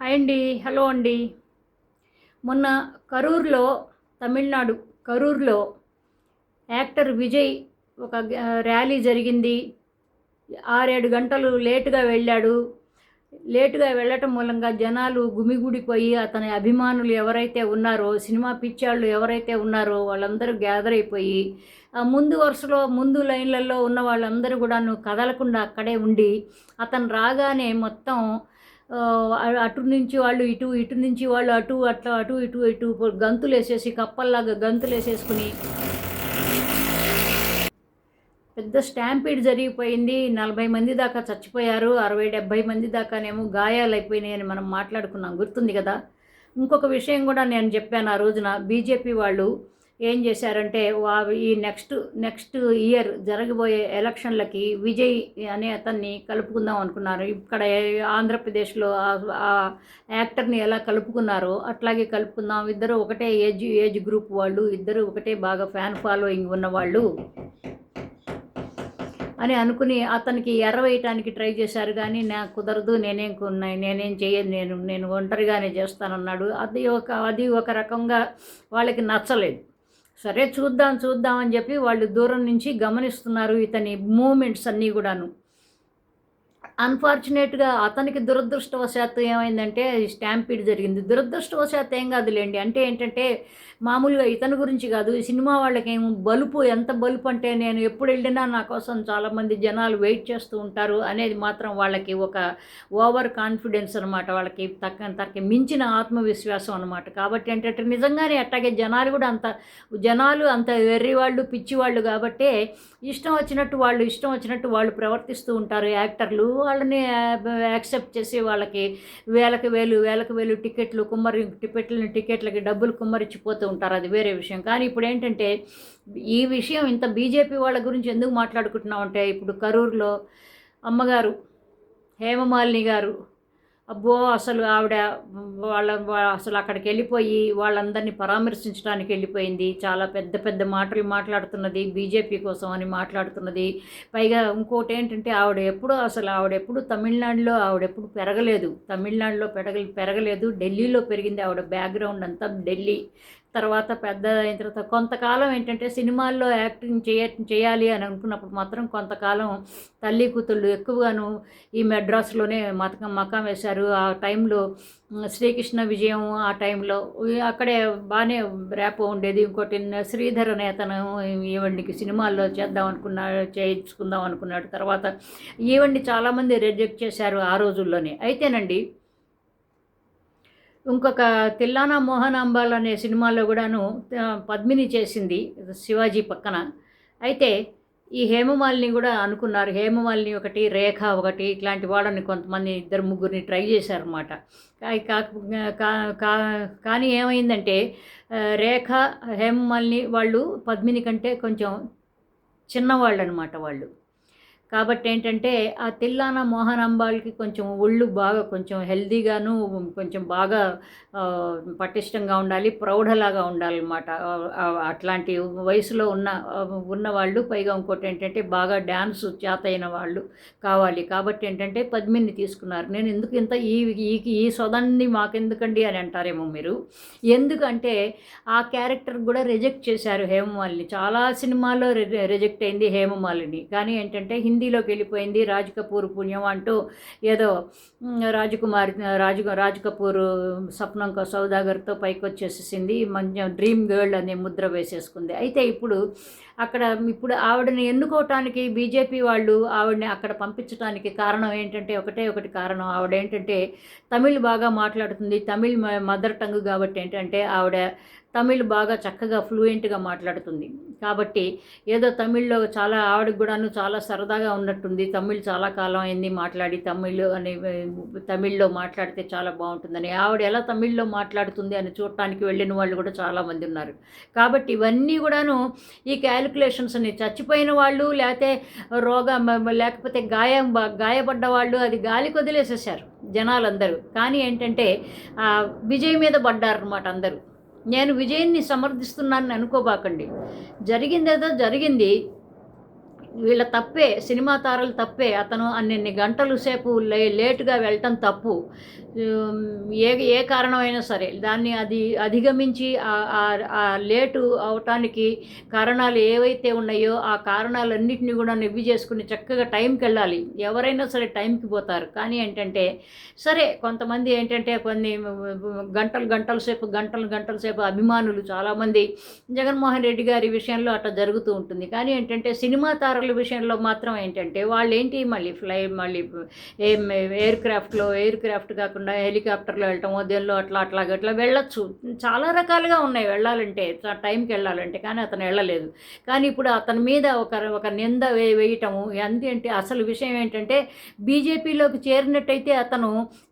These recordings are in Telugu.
హాయ్ అండి హలో అండి. మొన్న కరూర్లో తమిళనాడు కరూర్లో యాక్టర్ విజయ్ ఒక ర్యాలీ జరిగింది. ఆరేడు గంటలు లేటుగా వెళ్ళాడు. లేటుగా వెళ్ళటం మూలంగా జనాలు గుమిగూడిపోయి అతని అభిమానులు ఎవరైతే ఉన్నారో సినిమా పిచ్చాళ్ళు ఎవరైతే ఉన్నారో వాళ్ళందరూ గ్యాదర్ అయిపోయి ముందు వరుసలో ముందు లైన్లలో ఉన్న వాళ్ళందరూ కూడాను కదలకుండా అక్కడే ఉండి అతను రాగానే మొత్తం అటు నుంచి వాళ్ళు ఇటు ఇటు నుంచి వాళ్ళు అటు అట్లా అటు ఇటు ఇటు గంతులు వేసేసి కప్పల్లాగా గంతులు వేసేసుకుని పెద్ద స్టాంపీడ్ జరిగిపోయింది. నలభై మంది దాకా చచ్చిపోయారు. అరవై డెబ్భై మంది దాకానేమో గాయాలు అయిపోయినాయని మనం మాట్లాడుకున్నాం. గుర్తుంది కదా? ఇంకొక విషయం కూడా నేను చెప్పాను ఆ రోజున. బీజేపీ వాళ్ళు ఏం చేశారంటే వా ఈ నెక్స్ట్ నెక్స్ట్ ఇయర్ జరగబోయే ఎలక్షన్లకి విజయ్ అనే అతన్ని కలుపుకుందాం అనుకున్నారు. ఇక్కడ ఆంధ్రప్రదేశ్లో ఆ- యాక్టర్ని ఎలా కలుపుకున్నారో అట్లాగే కలుపుకుందాం. ఇద్దరు ఒకటే ఏజ్ ఏజ్ గ్రూప్ వాళ్ళు ఇద్దరు ఒకటే బాగా ఫ్యాన్ ఫాలోయింగ్ ఉన్నవాళ్ళు అని అనుకుని అతనికి ఎరవేయటానికి ట్రై చేశారు. కానీ నాకు కుదరదు నేనేం కొన్నాయి నేనేం చేయను నేను నేను ఒంటరిగానే చేస్తానన్నాడు. అది ఒక అది ఒక రకంగా వాళ్ళకి నచ్చలేదు. సరే చూద్దాం చూద్దాం అని చెప్పి వాళ్ళు దూరం నుంచి గమనిస్తున్నారు ఇతని మూమెంట్స్ అన్నీ కూడాను. అన్ఫార్చునేట్గా అతనికి దురదృష్టవశాత్తు ఏమైందంటే స్టాంపీడ్ జరిగింది. దురదృష్టవశాత్తు ఏం కాదులేండి. అంటే ఏంటంటే మామూలుగా ఇతని గురించి కాదు సినిమా వాళ్ళకేం బలుపు ఎంత బలుపు అంటే నేను ఎప్పుడు వెళ్ళినా నా కోసం చాలామంది జనాలు వెయిట్ చేస్తూ ఉంటారు అనేది మాత్రం వాళ్ళకి ఒక ఓవర్ కాన్ఫిడెన్స్ అనమాట వాళ్ళకి తక్క తనకి మించిన ఆత్మవిశ్వాసం అనమాట కాబట్టి ఏంటంటే నిజంగానే అట్లాగే జనాలు కూడా అంత జనాలు అంత వెర్రి వాళ్ళు పిచ్చి వాళ్ళు కాబట్టే ఇష్టం వచ్చినట్టు వాళ్ళు ఇష్టం వచ్చినట్టు వాళ్ళు ప్రవర్తిస్తూ ఉంటారు యాక్టర్లు. వాళ్ళని యాక్సెప్ట్ చేసి వాళ్ళకి వేలకు వేలు వేలకు వేలు టికెట్లు కుమ్మరి టికెట్లని టికెట్లకి డబ్బులు కుమ్మరిచ్చిపోతూ ఉంటారు. అది వేరే విషయం. కానీ ఇప్పుడు ఏంటంటే ఈ విషయం ఇంత బీజేపీ వాళ్ళ గురించి ఎందుకు మాట్లాడుకుంటున్నాం అంటే ఇప్పుడు కరూరులో అమ్మగారు హేమమాలిని గారు అబ్బో అసలు ఆవిడ వాళ్ళ అసలు అక్కడికి వెళ్ళిపోయి వాళ్ళందరినీ పరామర్శించడానికి వెళ్ళిపోయింది. చాలా పెద్ద పెద్ద మాటలు మాట్లాడుతున్నది బీజేపీ కోసం అని మాట్లాడుతున్నది. పైగా ఇంకోటి ఏంటంటే ఆవిడ ఎప్పుడు అసలు ఆవిడ ఎప్పుడు తమిళనాడులో ఆవిడ ఎప్పుడు పెరగలేదు. తమిళనాడులో పెరగ పెరగలేదు. ఢిల్లీలో పెరిగింది ఆవిడ బ్యాక్గ్రౌండ్ అంతా ఢిల్లీ. తర్వాత పెద్ద అయిన తర్వాత కొంతకాలం ఏంటంటే సినిమాల్లో యాక్టింగ్ చేయ చేయాలి అని అనుకున్నప్పుడు మాత్రం కొంతకాలం తల్లి కూతుళ్ళు ఎక్కువగాను ఈ మెడ్రాస్లోనే మతకం మకాం వేశారు. ఆ టైంలో శ్రీకృష్ణ విజయం ఆ టైంలో అక్కడే బాగానే ర్యాప్ ఉండేది. ఇంకోటి న- శ్రీధర్ అనే అతను ఈవెంట్కి సినిమాల్లో చేద్దాం అనుకున్నాడు చేయించుకుందాం అనుకున్నాడు. తర్వాత ఈవెంట్ని చాలామంది రిజెక్ట్ చేశారు ఆ రోజుల్లోనే. అయితేనండి ఇంకొక తిల్లానా మోహనాంబాల్ అనే సినిమాలో కూడాను పద్మిని చేసింది శివాజీ పక్కన. అయితే ఈ హేమమాలిని కూడా అనుకున్నారు. హేమమాలిని ఒకటి రేఖ ఒకటి ఇట్లాంటి వాళ్ళని కొంతమంది ఇద్దరు ముగ్గురిని ట్రై చేశారన్నమాట. కా- కా- కానీ ఏమైందంటే రేఖ హేమమాలిని వాళ్ళు పద్మిని కంటే కొంచెం చిన్నవాళ్ళు అనమాట వాళ్ళు. కాబట్టి ఏంటంటే ఆ తిల్లాన మోహనాంబాల్కి కొంచెం ఒళ్ళు బాగా కొంచెం హెల్దీగాను కొంచెం బాగా పటిష్టంగా ఉండాలి ప్రౌఢలాగా ఉండాలన్నమాట. అట్లాంటి వయసులో ఉన్న ఉన్నవాళ్ళు ఉన్న వాళ్ళు పైగా ఇంకోటి ఏంటంటే బాగా డ్యాన్స్ చేత అయిన వాళ్ళు కావాలి. కాబట్టి ఏంటంటే పద్మిని తీసుకున్నారు. నేను ఎందుకు ఇంత ఈ ఈ ఈ సొదండి మాకెందుకండి అని అంటారేమో మీరు. ఎందుకంటే ఆ క్యారెక్టర్ కూడా రిజెక్ట్ చేశారు హేమమాలిని. చాలా సినిమాల్లో రి- రిజెక్ట్ అయింది హేమమాలిని. కానీ ఏంటంటే హిందీ హిందీలోకి వెళ్ళిపోయింది రాజ్ కపూర్ పుణ్యం అంటూ ఏదో రాజకుమారి రాజు రాజ్ కపూర్ స్వప్నం సౌదాగర్తో పైకి వచ్చేసేసింది మంచి డ్రీమ్ గర్ల్ అనే ముద్ర వేసేసుకుంది. అయితే ఇప్పుడు అక్కడ ఇప్పుడు ఆవిడని ఎన్నుకోవటానికి బీజేపీ వాళ్ళు ఆవిడని అక్కడ పంపించడానికి కారణం ఏంటంటే ఒకటే ఒకటి కారణం. ఆవిడ ఏంటంటే తమిళ్ బాగా మాట్లాడుతుంది. తమిళ్ మదర్ టంగ్ కాబట్టి ఏంటంటే ఆవిడ తమిళ్ బాగా చక్కగా ఫ్లూయెంట్గా మాట్లాడుతుంది. కాబట్టి ఏదో తమిళ్ళో చాలా ఆవిడకి కూడాను చాలా సరదాగా ఉన్నట్టుంది. తమిళ్ చాలా కాలం అయింది మాట్లాడి తమిళ్ అని తమిళ్ళో మాట్లాడితే చాలా బాగుంటుందని. ఆవిడ ఎలా తమిళ్ళో మాట్లాడుతుంది అని చూడటానికి వెళ్ళిన వాళ్ళు కూడా చాలామంది ఉన్నారు. కాబట్టి ఇవన్నీ కూడాను ఈ క్యాలిక్యులేషన్స్ అని చచ్చిపోయిన వాళ్ళు లేకపోతే రోగం లేకపోతే గాయం గాయపడ్డ వాళ్ళు అది గాలికి వదిలేసేసారు జనాలందరూ. కానీ ఏంటంటే విజయ్ మీద పడ్డారనమాట అందరూ. నేను విజయాన్ని సమర్థిస్తున్నానని అనుకోబాకండి. జరిగిందేదో జరిగింది. వీళ్ళ తప్పే సినిమా తారలు తప్పే. అతను అన్ని గంటలు సేపు లే లేటుగా వెళ్ళటం తప్పు. ఏ ఏ కారణమైనా సరే దాన్ని అది అధిగమించి ఆ- లేటు అవటానికి కారణాలు ఏవైతే ఉన్నాయో ఆ కారణాలన్నింటినీ కూడా నివ్వి చేసుకుని చక్కగా టైంకి వెళ్ళాలి. ఎవరైనా సరే టైంకి పోతారు. కానీ ఏంటంటే సరే కొంతమంది ఏంటంటే కొన్ని గంటలు గంటల సేపు గంటలు గంటల సేపు అభిమానులు చాలామంది జగన్మోహన్ రెడ్డి గారి విషయంలో అట్లా జరుగుతూ ఉంటుంది. కానీ ఏంటంటే సినిమా తారల విషయంలో మాత్రం ఏంటంటే వాళ్ళు ఏంటి మళ్ళీ ఫ్లై మళ్ళీ ఏం ఎయిర్ క్రాఫ్ట్లో ఎయిర్ క్రాఫ్ట్ కాకుండా హెలికాప్టర్లో వెళ్ళటం దేనిలో అట్లా అట్లా అట్లా వెళ్ళొచ్చు. చాలా రకాలుగా ఉన్నాయి వెళ్ళాలంటే టైంకి వెళ్ళాలంటే కానీ అతను వెళ్ళలేదు. కానీ ఇప్పుడు అతని మీద ఒక ఒక నింద వే వేయటము ఎందుకంటే అసలు విషయం ఏంటంటే బీజేపీలోకి చేరినట్టయితే అతను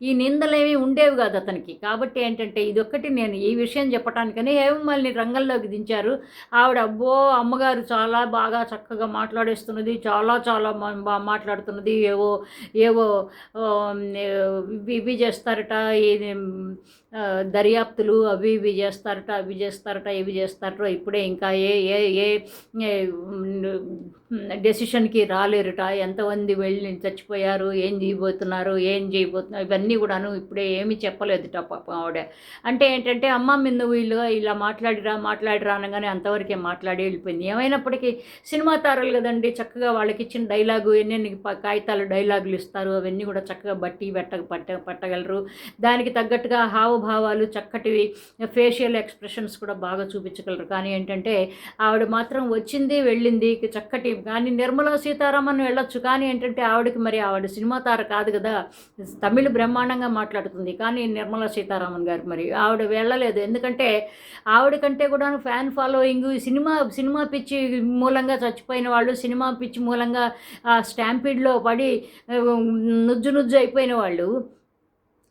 ఈ నిందలేవి ఉండేవి కాదు అతనికి. కాబట్టి ఏంటంటే ఇదొక్కటి నేను ఈ విషయం చెప్పడానికని హేమమాలిని రంగంలోకి దించారు. ఆవిడ అబ్బో అమ్మగారు చాలా బాగా చక్కగా చేస్తున్నది చాలా చాలా బాగా మాట్లాడుతున్నది ఏవో ఏవో ఇవి చేస్తారట ఇది దర్యాప్తులు అవి ఇవి చేస్తారట అవి చేస్తారట ఇవి చేస్తారట. ఇప్పుడే ఇంకా ఏ ఏ ఏ డెసిషన్కి రాలేరుట. ఎంతమంది వెళ్ళి చచ్చిపోయారు ఏం చేయబోతున్నారు ఏం చేయబోతున్నారు ఇవన్నీ కూడాను ఇప్పుడే ఏమి చెప్పలేదుట పాపం ఆవిడ. అంటే ఏంటంటే అమ్మ మీద వీళ్ళు ఇలా మాట్లాడిరా మాట్లాడిరా అనగానే అంతవరకే మాట్లాడి వెళ్ళిపోయింది. ఏమైనప్పటికీ సినిమా తారలు కదండి చక్కగా వాళ్ళకి ఇచ్చిన డైలాగు ఎన్నెన్ని కాగితాలు డైలాగులు ఇస్తారు అవన్నీ కూడా చక్కగా బట్టి పెట్ట పట్ట పట్టగలరు. దానికి తగ్గట్టుగా హావభావాలు చక్కటివి ఫేషియల్ ఎక్స్ప్రెషన్స్ కూడా బాగా చూపించగలరు. కానీ ఏంటంటే ఆవిడ మాత్రం వచ్చింది వెళ్ళింది చక్కటి కానీ నిర్మలా సీతారామన్ వెళ్ళొచ్చు. కానీ ఏంటంటే ఆవిడకి మరి ఆవిడ సినిమా తార కాదు కదా తమిళ బ్రహ్మాండంగా మాట్లాడుతుంది. కానీ నిర్మలా సీతారామన్ గారు మరి ఆవిడ వెళ్ళలేదు. ఎందుకంటే ఆవిడ కంటే కూడా ఫ్యాన్ ఫాలోయింగ్ సినిమా సినిమా పిచ్చి మూలంగా చచ్చిపోయిన వాళ్ళు సినిమా పిచ్చి మూలంగా ఆ స్టాంపీడ్లో పడి నుజ్జు నుజ్జు అయిపోయిన వాళ్ళు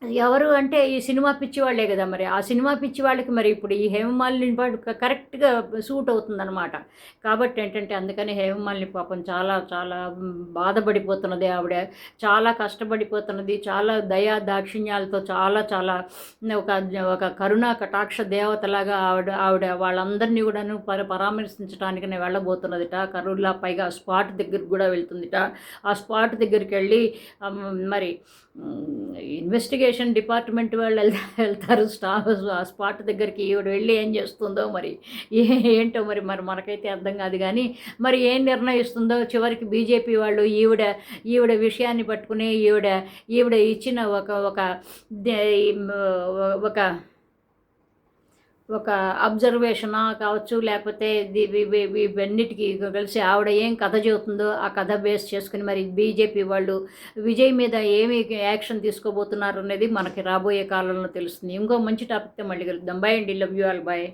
ఎవరు అంటే ఈ సినిమా పిచ్చి వాళ్ళే కదా మరి. ఆ సినిమా పిచ్చి వాళ్ళకి మరి ఇప్పుడు ఈ హేమమాలిని పాటు కరెక్ట్గా సూట్ అవుతుందన్నమాట. కాబట్టి ఏంటంటే అందుకని హేమమాలిని పాపం చాలా చాలా బాధపడిపోతున్నది ఆవిడ. చాలా కష్టపడిపోతున్నది. చాలా దయా దాక్షిణ్యాలతో చాలా చాలా ఒక ఒక కరుణా కటాక్ష దేవతలాగా ఆవిడ ఆవిడ వాళ్ళందరినీ కూడాను పర పరామర్శించడానికి వెళ్ళబోతున్నదిట. కరువులా పైగా స్పాట్ దగ్గరికి కూడా వెళ్తుందిట. ఆ స్పాట్ దగ్గరికి వెళ్ళి మరి ఇన్వెస్టిగేట్ ఇన్వెస్టిగేషన్ డిపార్ట్మెంట్ వాళ్ళు వెళ్తారు. స్టాఫ్ ఆ స్పాట్ దగ్గరికి ఈవిడ వెళ్ళి ఏం చేస్తుందో మరి ఏ- ఏంటో మరి మరి మనకైతే అర్థం కాదు. కానీ మరి ఏం నిర్ణయిస్తుందో చివరికి బీజేపీ వాళ్ళు ఈవిడ ఈవిడ విషయాన్ని పట్టుకుని ఈవిడ ఈవిడ ఇచ్చిన ఒక ఒక ఒక ఒక అబ్జర్వేషనా కావచ్చు లేకపోతే ఇది ఇవన్నిటికీ కలిసి ఆవిడ ఏం కథ చెబుతుందో ఆ కథ బేస్ చేసుకుని మరి బీజేపీ వాళ్ళు విజయ్ మీద ఏమి యాక్షన్ తీసుకోబోతున్నారు అనేది మనకి రాబోయే కాలంలో తెలుస్తుంది. ఇంకో మంచి టాపిక్తో మళ్ళీ కలుద్దాం. బాయ్ అండి. Love you all bye